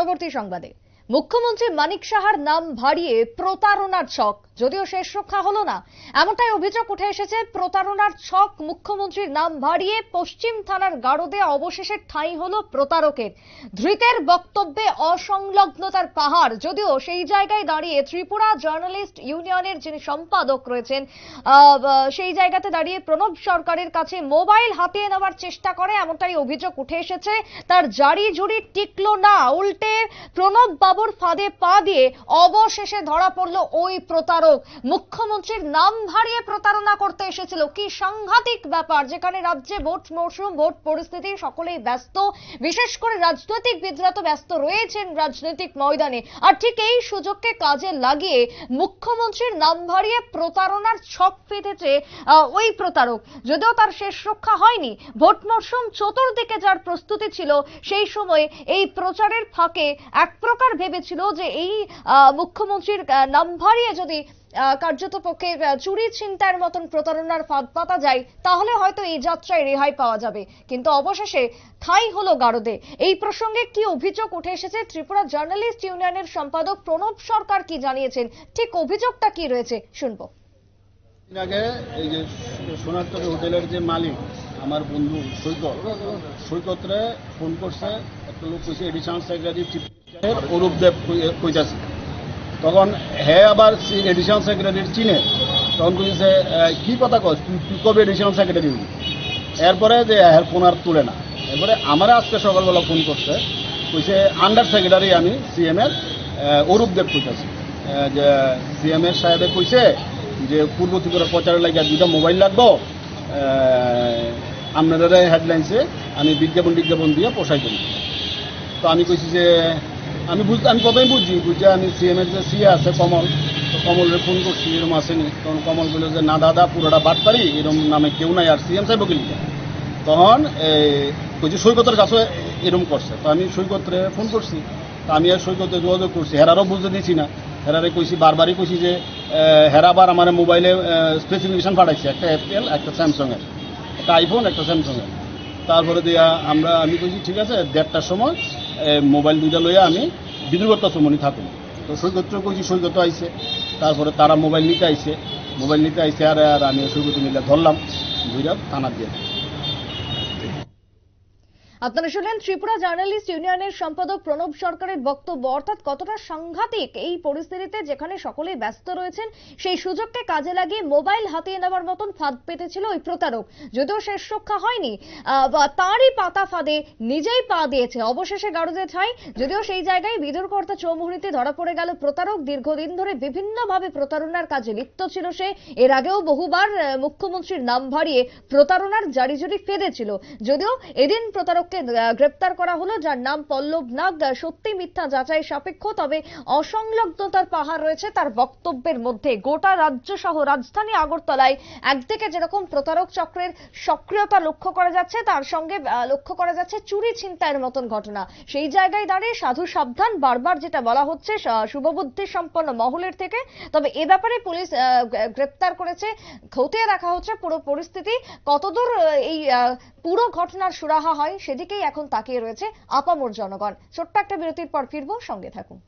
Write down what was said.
পরবর্তী সংবাদে। মুখ্যমন্ত্রী মানিক সাহার নাম ভারিয়ে প্রতারণার ছক। যদিও শেষ রক্ষা হলো না, এমনটাই অভিযোগ উঠে এসেছে, প্রতারণার ছক মুখ্যমন্ত্রীর নাম ভারিয়ে পশ্চিম থানার গারদে অবশেষে ঠাঁই হলো প্রতারকের। ধৃতের বক্তব্যে অসংলগ্নতার পাহাড়, যদিও সেই জায়গায় দাঁড়িয়ে ত্রিপুরা জার্নালিস্ট ইউনিয়নের যিনি সম্পাদক রয়েছেন সেই জায়গাতে দাঁড়িয়ে প্রণব সরকারের কাছে মোবাইল হাতিয়ে নেওয়ার চেষ্টা করে, এমনটাই অভিযোগ উঠে এসেছে। তার জারি জুড়ি টিকলো না, উল্টে প্রণব বাবুর ফাঁদে পা দিয়ে অবশেষে ধরা পড়ল ওই প্রতারক। মুখ্যমন্ত্রীর নাম ভারিয়ে প্রতারণা করতে এসেছিল। কি সাংঘাতিক ব্যাপার, যেখানে রাজ্যে ভোট মৌসুম ভোট পরিস্থিতি সকলেই ব্যস্ত। বিশেষ করে রাজনৈতিক বিদ্রা তো ব্যস্ত রয়েছেন রাজনৈতিক ময়দানে। আর ঠিক এই সুযোগকে কাজে লাগিয়ে মুখ্যমন্ত্রীর নাম ভারিয়ে প্রতারণার ছক পেতেছে ওই প্রতারক। যদিও তার শেষ রক্ষা হয়নি, ভোট মরশুম চতুর্দিকে যার প্রস্তুতি ছিল, সেই সময় এই প্রচারের ফাঁকে এক প্রকার ভেবেছিল যে এই মুখ্যমন্ত্রীর নাম ভারিয়ে যদি কার্যত পক্ষে চুরি ছিনতাইয়ের মতন প্রতারণার ফাঁদ পাতা যায়, তাহলে হয়তো এই যাত্রায় রেহাই পাওয়া যাবে। কিন্তু অবশেষে ঠাঁই হলো গারদে। এই প্রসঙ্গে কি অভিযোগ উঠে এসেছে? ত্রিপুরা জার্নালিস্ট ইউনিয়নের সম্পাদক প্রণব সরকার কি জানিয়েছেন? ঠিক অভিযোগটা কি রয়েছে? শুনব। আগে এই যে সোনারতকে হোটেলের যে মালিক, আমার বন্ধু সৈকত, সৈকতরে ফোন করছে, একটা লোক কইছে এডিশনাল সেক্রেটারি অরূপ দেব কই- কইতাছে। তখন হে আবার এডিশনাল সেক্রেটারি চিনে। তখন কইছে "আহ, কি কথা কস? তুই তুই কবে এডিশনাল সেক্রেটারি হবি? এরপরে যে হ্যাঁ ফোন আর তুলে না। এরপরে আমার আজকে সকালবেলা ফোন করছে। কইছে আন্ডার সেক্রেটারি আমি সিএম এর আহ, অরূপ দেব কইতাছি। যে সিএম এর সাহেবে কইছে যে পূর্ব ত্রিপুরা প্রচারের লাগে দুটা মোবাইল লাগবো। আপনারা হেডলাইন্সে আমি বিজ্ঞাপন বিজ্ঞাপন দিয়ে পোষাই দেবো। তো আমি কইছি যে আমি বুঝ আমি প্রথমে বুঝছি বুঝে আমি সিএম এর যে সিএ আছে কমল। তো কমলের ফোন করছি এরকম আসেনি। তখন কমল বলল যে না দাদা পুরোটা বাটপারি এরকম নামে কেউ নাই আর সিএম সাহেব কি তখন এই কইছি সৈকতের কাছে এরকম করছে। তো আমি সৈকতরে ফোন করছি। তো আমি আর সৈকতে যোগাযোগ করছি। হেরারও বুঝতে দিছি না। হেরারে কইছি বারবারই কইছি যে আহ, হেরা আবার আমার মোবাইলে স্পেসিফিকেশন পাঠাইছে একটা অ্যাপেল একটা স্যামসংয়ের একটা আইফোন একটা স্যামসংয়ের তারপরে দিয়া আমরা আমি কইছি ঠিক আছে দেড়টার সময় মোবাইল দুইটা লইয়া আমি বিদ্রুগত চমনি থাকুন। তো সৈকত কইছি, সৈকত আইছে। তারপরে তারা মোবাইল নিতে আইছে। মোবাইল নিতে আইছে, আর আর আমি সৈকত মিলে ধরলাম দুইটা থানা দিয়ে আপনারা শুনলেন ত্রিপুরা জার্নালিস্ট ইউনিয়নের সম্পাদক প্রণব সরকারের বক্তব্য। অর্থাৎ কতটা সাংঘাতিক এই পরিস্থিতিতে যেখানে সকলেই ব্যস্ত রয়েছেন, সেই সুযোগকে কাজে লাগিয়ে মোবাইল হাতিয়ে নেওয়ার মতন ফাঁদ পেতেছিল ওই প্রতারক। যদিও শেষ রক্ষা হয়নি তারই পাতা ফাঁদে নিজেই পা দিয়েছে। অবশেষে গাড়ুদে ছাই যদিও সেই জায়গায় বিদুরকর্তা চৌমুহূর্তে ধরা পড়ে গেল প্রতারক। দীর্ঘদিন ধরে বিভিন্নভাবে প্রতারণার কাজে লিপ্ত ছিল সে। এর আগেও বহুবার মুখ্যমন্ত্রীর নাম ভারিয়ে প্রতারণার জারিজুরি ফেলেছিল যদিও এদিন প্রতারককে আহ, গ্রেপ্তার করা হলো যার নাম পল্লব নাগ। সত্যি মিথ্যা যাচাই সাপেক্ষ তবে অসংলগ্নতার পাহাড় রয়েছে তার বক্তব্যের মধ্যে। গোটা রাজ্য সহ রাজধানী আগরতলায় একদিকে যেরকম প্রতারক চক্রের সক্রিয়তা লক্ষ্য করা যাচ্ছে তার সঙ্গে লক্ষ্য করা যাচ্ছে চুরি ছিনতাইয়ের মতন ঘটনা। সেই জায়গায় দাঁড়িয়ে সাধু সাবধান বারবার যেটা বলা হচ্ছে শুভবুদ্ধি সম্পন্ন মহলের থেকে। তবে এ ব্যাপারে পুলিশ গ্রেপ্তার করেছে খতিয়ে দেখা হচ্ছে পুরো পরিস্থিতি। কতদূর এই পুরো ঘটনার সুরাহা হয় সেদিকেই এখন তাকিয়ে রয়েছে আপামর জনগণ। ছোট্ট একটা বিরতির পর ফিরবো সঙ্গে থাকুন।